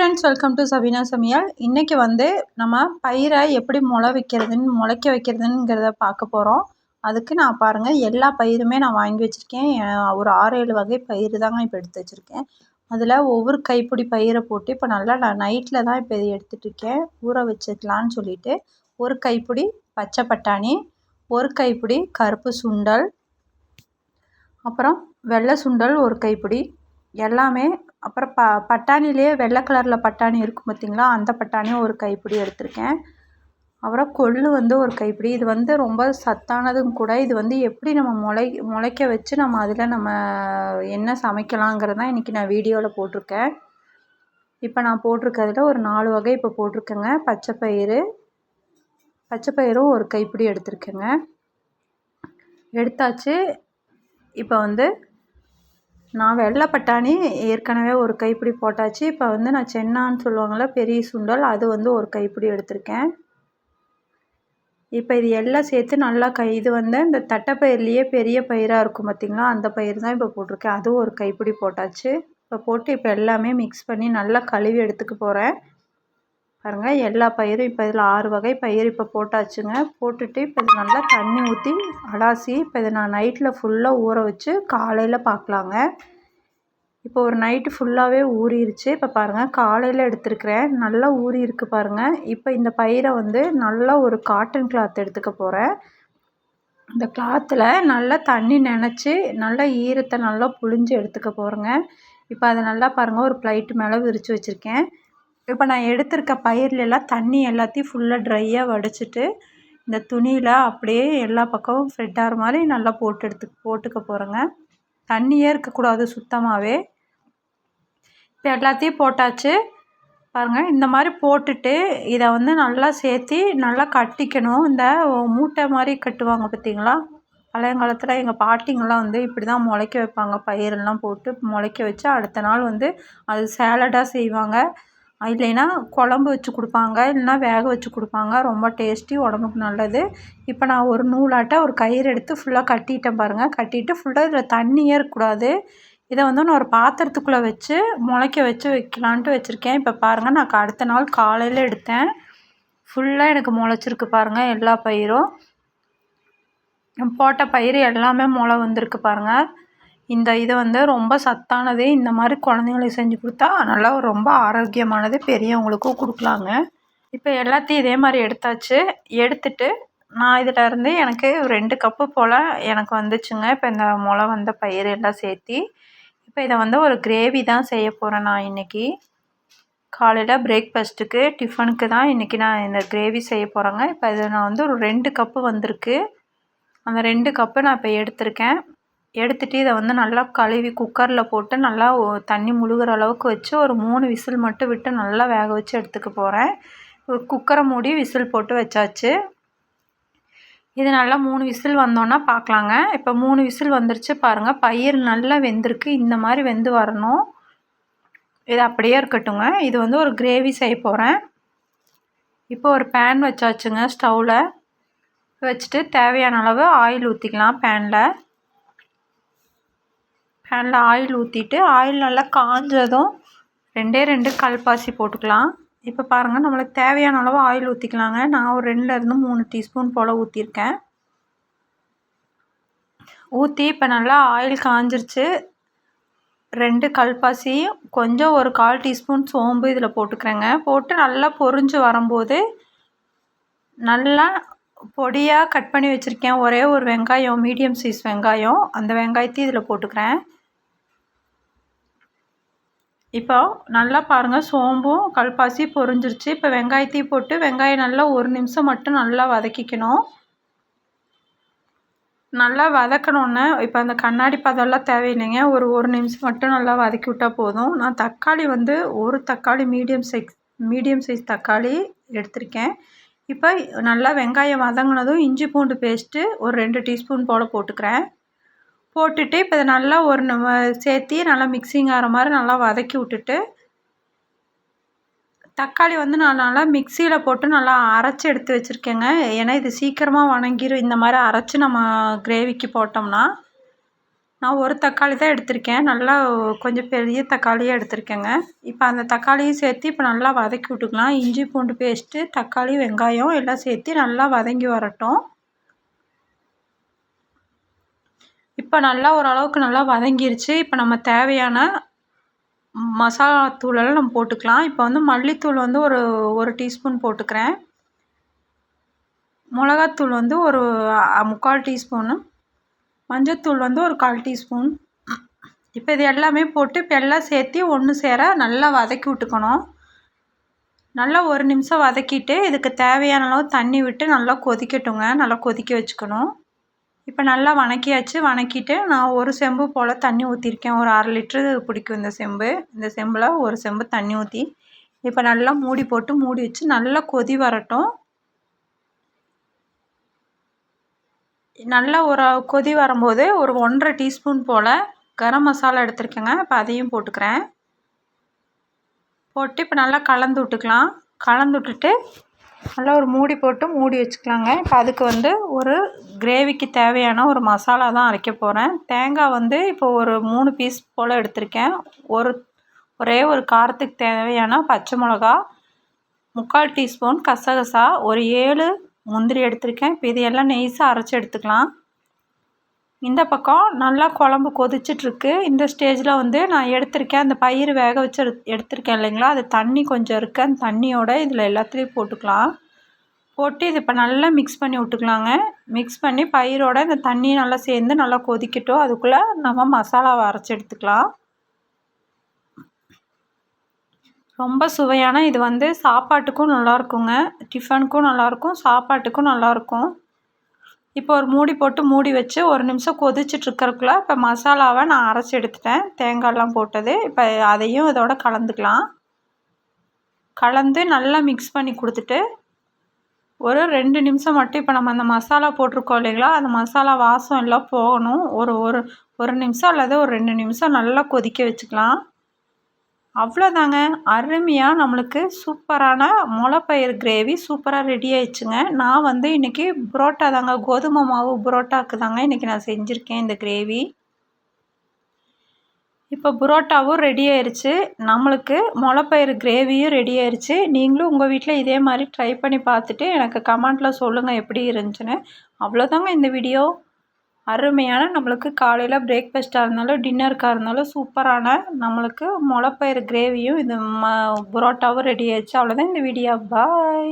Friends welcome to Sabina சமையல் இன்றைக்கி வந்து நம்ம பயிரை எப்படி முளை வைக்கிறதுன்னு முளைக்க வைக்கிறதுங்கிறத பார்க்க போகிறோம் அதுக்கு நான் பாருங்கள் எல்லா பயிருமே நான் வாங்கி வச்சுருக்கேன். ஒரு ஆறு ஏழு வகை பயிர் தாங்க இப்போ எடுத்து வச்சுருக்கேன். அதில் ஒவ்வொரு கைப்பிடி பயிரை போட்டு இப்போ நல்லா நான் நைட்டில் தான் இப்போ இதை எடுத்துகிட்ருக்கேன் ஊற வச்சுக்கலான்னு சொல்லிவிட்டு ஒரு கைப்பிடி பச்சை பட்டாணி ஒரு கைப்பிடி கருப்பு சுண்டல் அப்புறம் வெள்ளை சுண்டல் ஒரு கைப்பிடி எல்லாமே அப்புறம் ப பட்டாணிலேயே வெள்ளை கலரில் பட்டாணி இருக்கும் பார்த்திங்களா அந்த பட்டாணியும் ஒரு கைப்பிடி எடுத்திருக்கேன். அப்புறம் கொள்ளு வந்து ஒரு கைப்பிடி. இது வந்து ரொம்ப சத்தானதும் கூட. இது வந்து எப்படி நம்ம முளை முளைக்க வச்சு நம்ம அதில் நம்ம என்ன சமைக்கலாங்கிறது தான் இன்றைக்கி நான் வீடியோவில் போட்டிருக்கேன். இப்போ நான் போட்டிருக்கிறதுல ஒரு நாலு வகை இப்போ போட்டிருக்கேங்க. பச்சை பயிறு பச்சை பயிரும் ஒரு கைப்பிடி எடுத்திருக்கேங்க. எடுத்தாச்சு. இப்போ வந்து நான் வெள்ளை பட்டாணி ஏற்கனவே ஒரு கைப்பிடி போட்டாச்சு. இப்போ வந்து நான் சென்னான்னு சொல்லுவாங்கள்ல பெரிய சுண்டல் அது வந்து ஒரு கைப்பிடி எடுத்திருக்கேன். இப்போ இது எல்லாம் சேர்த்து நல்லா கை இது வந்து இந்த தட்டைப்பயிர்லேயே பெரிய பயிராக இருக்கும் பார்த்திங்களா அந்த பயிர் தான் இப்போ போட்டிருக்கேன். அதுவும் ஒரு கைப்பிடி போட்டாச்சு. இப்போ போட்டு இப்போ எல்லாமே மிக்ஸ் பண்ணி நல்லா கழுவி எடுத்துக்க போகிறேன் பாருங்கள் எல்லா பயிரும் இப்போ இதில் ஆறு வகை பயிர் இப்போ போட்டாச்சுங்க. போட்டுட்டு இப்போ இது நல்லா தண்ணி ஊற்றி அலாசி இப்போ இதை நான் நைட்டில் ஃபுல்லாக ஊற வச்சு காலையில் பார்க்கலாங்க இப்போ ஒரு நைட்டு ஃபுல்லாகவே ஊறிடுச்சு இப்போ பாருங்கள் காலையில் எடுத்துருக்கிறேன். நல்லா ஊறி இருக்குது பாருங்கள் இப்போ இந்த பயிரை வந்து நல்லா ஒரு காட்டன் கிளாத் எடுத்துக்க போகிறேன் இந்த கிளாத்தில் நல்லா தண்ணி நினச்சி நல்லா ஈரத்தை நல்லா புழிஞ்சு எடுத்துக்க போகிறேங்க இப்போ அதை நல்லா பாருங்கள் ஒரு ப்ளைட்டு மேலே விரித்து வச்சுருக்கேன். இப்போ நான் எடுத்திருக்க பயிர்லெல்லாம் தண்ணி எல்லாத்தையும் ஃபுல்லாக ட்ரையாக வடிச்சிட்டு இந்த துணியில் அப்படியே எல்லா பக்கமும் ஸ்ப்ரெட் ஆகிற மாதிரி நல்லா போட்டு எடுத்து போட்டுக்க போகிறேங்க தண்ணியே இருக்கக்கூடாது சுத்தமாகவே இப்போ எல்லாத்தையும் போட்டாச்சு. பாருங்கள் இந்த மாதிரி போட்டுட்டு இதை வந்து நல்லா சேர்த்தி நல்லா கட்டிக்கணும். இந்த மூட்டை மாதிரி கட்டுவாங்க பார்த்தீங்களா? பழையங்காலத்தில் எங்கள் பாட்டிங்கெல்லாம் வந்து இப்படி தான் முளைக்க வைப்பாங்க. பயிரெல்லாம் போட்டு முளைக்க வச்சு அடுத்த நாள் வந்து அது சேலடாக செய்வாங்க. இல்லைன்னா குழம்பு வச்சு கொடுப்பாங்க இல்லைன்னா வேக வச்சு கொடுப்பாங்க. ரொம்ப டேஸ்ட்டி உடம்புக்கு நல்லது. இப்போ நான் ஒரு நூலாட்டம் ஒரு கயிறு எடுத்து ஃபுல்லாக கட்டிட்டேன் பாருங்கள் கட்டிட்டு ஃபுல்லாக இதில் தண்ணியே இருக்கக்கூடாது. இதை வந்து நான் ஒரு பாத்திரத்துக்குள்ளே வச்சு முளைக்க வச்சு வைக்கலான்ட்டு வச்சுருக்கேன். இப்போ பாருங்கள் நான் அடுத்த நாள் காலையில் எடுத்தேன். ஃபுல்லாக எனக்கு முளைச்சிருக்கு பாருங்கள் எல்லா பயிரும். போட்ட பயிர் எல்லாமே முளை வந்திருக்கு பாருங்கள் இந்த இது வந்து ரொம்ப சத்தானது இந்த மாதிரி குழந்தைங்களுக்கு செஞ்சு கொடுத்தா நல்லா ரொம்ப ஆரோக்கியமானது பெரியவங்களுக்கும் கொடுக்கலாங்க. இப்போ எல்லாத்தையும் இதே மாதிரி எடுத்தாச்சு. எடுத்துட்டு நான் இதில் இருந்து எனக்கு ரெண்டு கப்பு போல் எனக்கு வந்துச்சுங்க. இப்போ இந்த முளை வந்த பயிர் எல்லாம் சேர்த்தி. இப்போ இதை வந்து ஒரு கிரேவி தான் செய்ய போகிறேன் நான் இன்றைக்கி காலையில் பிரேக்ஃபாஸ்ட்டுக்கு டிஃபனுக்கு தான் இன்றைக்கி நான் இந்த கிரேவி செய்ய போகிறேங்க இப்போ இது நான் வந்து ஒரு ரெண்டு கப்பு வந்திருக்கு. அந்த ரெண்டு கப்பு நான் இப்போ எடுத்திருக்கேன். எடுத்துட்டு இதை வந்து நல்லா கழுவி குக்கரில் போட்டு நல்லா தண்ணி முழுகிற அளவுக்கு வச்சு ஒரு மூணு விசில் மட்டும் விட்டு நல்லா வேக வச்சு எடுத்துக்க போகிறேன். குக்கரை மூடி விசில் போட்டு வச்சாச்சு. இது நல்லா மூணு விசில் வந்தோன்னா பார்க்கலாங்க. இப்போ மூணு விசில் வந்துருச்சு பாருங்கள் பயிர் நல்லா வெந்திருக்கு. இந்த மாதிரி வெந்து வரணும். இது அப்படியே இருக்கட்டுங்க. இது வந்து ஒரு கிரேவி செய்ய போகிறேன். இப்போ ஒரு பேன் வச்சாச்சுங்க ஸ்டவ்வில் வச்சுட்டு தேவையான அளவு ஆயில் ஊற்றிக்கலாம் பேனில் பேனில் ஆயில் ஊற்றிட்டு ஆயில் நல்லா காஞ்சதும் ரெண்டே ரெண்டு கல்பாசி போட்டுக்கலாம். இப்போ பாருங்கள் நம்மளுக்கு தேவையான அளவு ஆயில் ஊற்றிக்கலாங்க நான் ஒரு ரெண்டுலேருந்து மூணு டீஸ்பூன் போல் ஊற்றிருக்கேன் ஊற்றி இப்போ நல்லா ஆயில் காஞ்சிருச்சு. ரெண்டு கல்பாசி கொஞ்சம் ஒரு கால் டீஸ்பூன் சோம்பு இதில் போட்டுக்கிறேங்க. போட்டு நல்லா பொரிஞ்சு வரும்போது நல்லா பொடியாக கட் பண்ணி வச்சுருக்கேன். ஒரே ஒரு வெங்காயம் மீடியம் சைஸ் வெங்காயம் அந்த வெங்காயத்தையும் இதில் போட்டுக்கிறேன். இப்போ நல்லா பாருங்கள் சோம்பும் கல்பாசி பொரிஞ்சிருச்சு. இப்போ வெங்காயத்தையும் போட்டு வெங்காயம் நல்லா ஒரு நிமிஷம் மட்டும் நல்லா வதக்கிக்கணும். நல்லா வதக்கணுன்னு இப்போ அந்த கண்ணாடி பதம்லாம் தேவையில்லைங்க. ஒரு ஒரு நிமிஷம் மட்டும் நல்லா வதக்கி விட்டால் போதும். நான் தக்காளி வந்து ஒரு தக்காளி மீடியம் சைஸ் மீடியம் சைஸ் தக்காளி எடுத்திருக்கேன். இப்போ நல்லா வெங்காயம் வதங்கினதும் இஞ்சி பூண்டு பேஸ்ட்டு ஒரு ரெண்டு டீஸ்பூன் போல் போட்டுக்கிறேன். போட்டுட்டு இப்போ இதை நல்லா ஒரு நம்ம சேர்த்தி நல்லா மிக்சிங் ஆகிற மாதிரி நல்லா வதக்கி விட்டுட்டு தக்காளி வந்து நான் நல்லா மிக்சியில் போட்டு நல்லா அரைச்சி எடுத்து வச்சுருக்கேங்க. ஏன்னா இது சீக்கிரமாக வணங்கிடும் இந்த மாதிரி அரைச்சி நம்ம கிரேவிக்கு போட்டோம்னா நான் ஒரு தக்காளி தான் எடுத்திருக்கேன். நல்லா கொஞ்சம் பெரிய தக்காளியாக எடுத்திருக்கேங்க. இப்போ அந்த தக்காளியும் சேர்த்து இப்போ நல்லா வதக்கி விட்டுக்கலாம். இஞ்சி பூண்டு பேஸ்ட்டு தக்காளி வெங்காயம் எல்லாம் சேர்த்து நல்லா வதங்கி வரட்டும். இப்போ நல்லா ஓரளவுக்கு நல்லா வதங்கிருச்சு. இப்போ நம்ம தேவையான மசாலா தூளெல்லாம் நம்ம போட்டுக்கலாம். இப்போ வந்து மல்லித்தூள் வந்து ஒரு ஒரு டீஸ்பூன் போட்டுக்கிறேன். மிளகாத்தூள் வந்து ஒரு முக்கால் டீஸ்பூனு. மஞ்சத்தூள் வந்து ஒரு கால் டீஸ்பூன். இப்போ இது எல்லாமே போட்டு இப்போ எல்லாம் சேர்த்து ஒன்று சேர நல்லா வதக்கி விட்டுக்கணும். நல்லா ஒரு நிமிஷம் வதக்கிட்டு இதுக்கு தேவையான அளவு தண்ணி விட்டு நல்லா கொதிக்கட்டுங்க. நல்லா கொதிக்க வச்சுக்கணும். இப்போ நல்லா வணக்கியாச்சு. வணக்கிட்டு நான் ஒரு செம்பு போல் தண்ணி ஊற்றிருக்கேன் ஒரு அரை லிட்ரு பிடிக்கும் இந்த செம்பு. இந்த செம்பில் ஒரு செம்பு தண்ணி ஊற்றி இப்போ நல்லா மூடி போட்டு மூடி வச்சு நல்லா கொதி வரட்டும். நல்லா ஒரு கொதி வரும்போது ஒரு ஒன்றரை டீஸ்பூன் போல் கரம் மசாலா எடுத்துருக்கேங்க. இப்போ அதையும் போட்டுக்கிறேன். போட்டு இப்போ நல்லா கலந்து விட்டுக்கலாம். கலந்து விட்டுட்டு நல்லா ஒரு மூடி போட்டு மூடி வச்சுக்கலாங்க. இப்போ அதுக்கு வந்து ஒரு கிரேவிக்கு தேவையான ஒரு மசாலா தான் அரைக்க போகிறேன் தேங்காய் வந்து இப்போ ஒரு மூணு பீஸ் போல் எடுத்திருக்கேன். ஒரு ஒரே ஒரு காரத்துக்கு தேவையான பச்சை மிளகா முக்கால் டீஸ்பூன் கசகசா ஒரு ஏழு முந்திரி எடுத்திருக்கேன். இப்போ இதையெல்லாம் எல்லாம் நெய்ஸாக அரைச்சி எடுத்துக்கலாம். இந்த பக்கம் நல்லா குழம்பு கொதிச்சிட்ருக்கு. இந்த ஸ்டேஜில் வந்து நான் எடுத்திருக்கேன். அந்த பயிர் வேக வச்சு எடுத்திருக்கேன் இல்லைங்களா? அது தண்ணி கொஞ்சம் இருக்குது அந்த தண்ணியோட இதில் எல்லாத்துலேயும் போட்டுக்கலாம். போட்டு இது இப்போ நல்லா மிக்ஸ் பண்ணி விட்டுக்கலாங்க. மிக்ஸ் பண்ணி பயிரோட இந்த தண்ணி நல்லா சேர்ந்து நல்லா கொதிக்கட்டும். அதுக்குள்ளே நம்ம மசாலாவை அரைச்சி எடுத்துக்கலாம். ரொம்ப சுவையான இது வந்து சாப்பாட்டுக்கும் நல்லாயிருக்குங்க டிஃபனுக்கும் நல்லாயிருக்கும் சாப்பாட்டுக்கும் நல்லாயிருக்கும் இப்போ ஒரு மூடி போட்டு மூடி வச்சு ஒரு நிமிஷம் கொதிச்சிட்ருக்கறக்குள்ள இப்போ மசாலாவை நான் அரைச்சி எடுத்துட்டேன். தேங்காயெலாம் போட்டது. இப்போ அதையும் இதோட கலந்துக்கலாம். கலந்து நல்லா மிக்ஸ் பண்ணி கொடுத்துட்டு ஒரு ரெண்டு நிமிஷம் மட்டும் இப்போ நம்ம அந்த மசாலா போட்டிருக்கோம் இல்லைங்களா? அந்த மசாலா வாசம் எல்லாம் போகணும். ஒரு ஒரு ஒரு நிமிஷம் அல்லது ஒரு ரெண்டு நிமிஷம் நல்லா கொதிக்க வச்சுக்கலாம். அவ்வளோதாங்க. அருமையாக நம்மளுக்கு சூப்பரான முளைப்பயிர் கிரேவி சூப்பராக ரெடி ஆயிடுச்சுங்க. நான் வந்து இன்றைக்கி புரோட்டா தாங்க கோதுமை மாவு புரோட்டாக்கு தாங்க இன்றைக்கி நான் செஞ்சுருக்கேன் இந்த கிரேவி. இப்போ புரோட்டாவும் ரெடி ஆயிடுச்சு நம்மளுக்கு முளைப்பயிர் கிரேவியும் ரெடி ஆயிடுச்சு நீங்களும் உங்கள் வீட்டில் இதே மாதிரி ட்ரை பண்ணி பார்த்துட்டு எனக்கு கமெண்ட்டில் சொல்லுங்கள் எப்படி இருந்துச்சுன்னு. அவ்வளோதாங்க இந்த வீடியோ அருமையான நம்மளுக்கு காலையில் பிரேக்ஃபாஸ்ட்டாக இருந்தாலும் டின்னருக்காக இருந்தாலும் சூப்பரான நம்மளுக்கு முளப்பயிறு கிரேவியும் இது ம புரோட்டாவும் ரெடி ஆயிடுச்சு. அவ்வளோதான் இந்த வீடியோ பாய்